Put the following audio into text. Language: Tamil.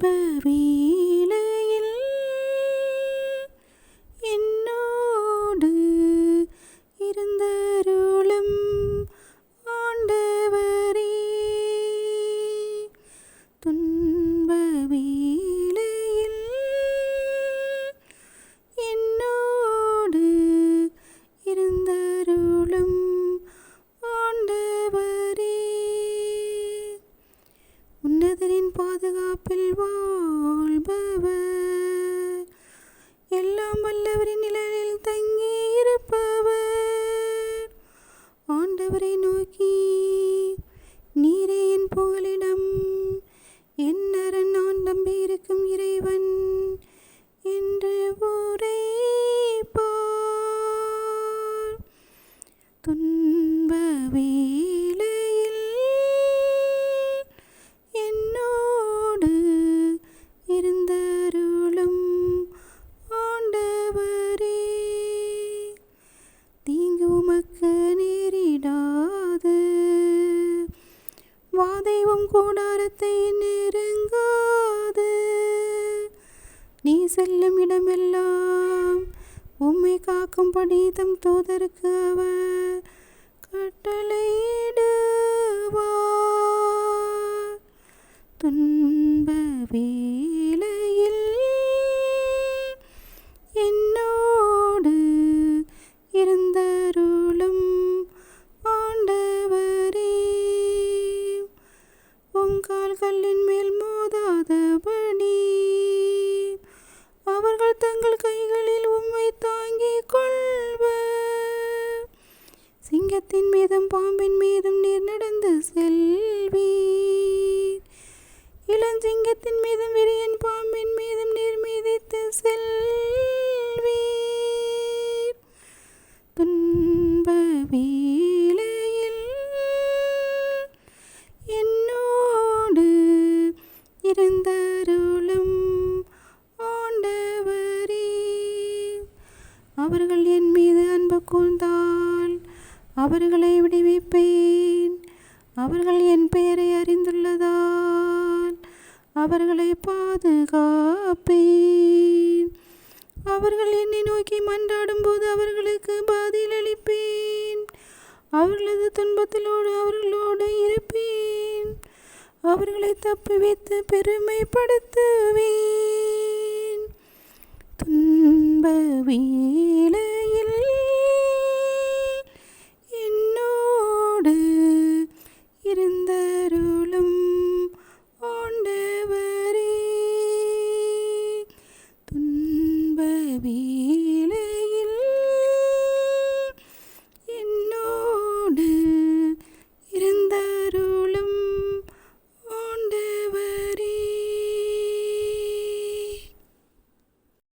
baby. பாதுகாப்பில் வாழ்பவர். எல்லாம் வல்லவரின் நிழலில் தங்கி இருப்பவர் ஆண்டவரை தந்தருளும் ஆண்டவரே. தீங்கு உமக்கு நேரிடாது. வாதைவும் கூடாரத்தை நெருங்காது. நீ செல்லும் இடமெல்லாம் உம்மை காக்கும்படி தம் தூதருக்கு அவர் கட்டளையிடுவார். துன்பவே மோதாதபடி அவர்கள் தங்கள் கைகளில் உம்மை தாங்கிக் கொள்வர். சிங்கத்தின் மீதும் பாம்பின் மீதும் நீர் நடந்து செல்வீர். இளஞ்சிங்கத்தின் மீதும் விரியன் பாம்பின் மீதும் நீர் மீதித்து செல்வீர். துன்பவீர் அவர்களை விடுவிப்பேன். அவர்கள் என் பெயரை அறிந்துள்ளதால் அவர்களை பாதுகாப்பேன். அவர்கள் என்னை நோக்கி மன்றாடும் போது அவர்களுக்கு பதிலளிப்பேன் அவர்களது துன்பத்திலோடு அவர்களோடு இருப்பேன். அவர்களை தப்புவித்து பெருமைப்படுத்துவேன். துன்பவேன்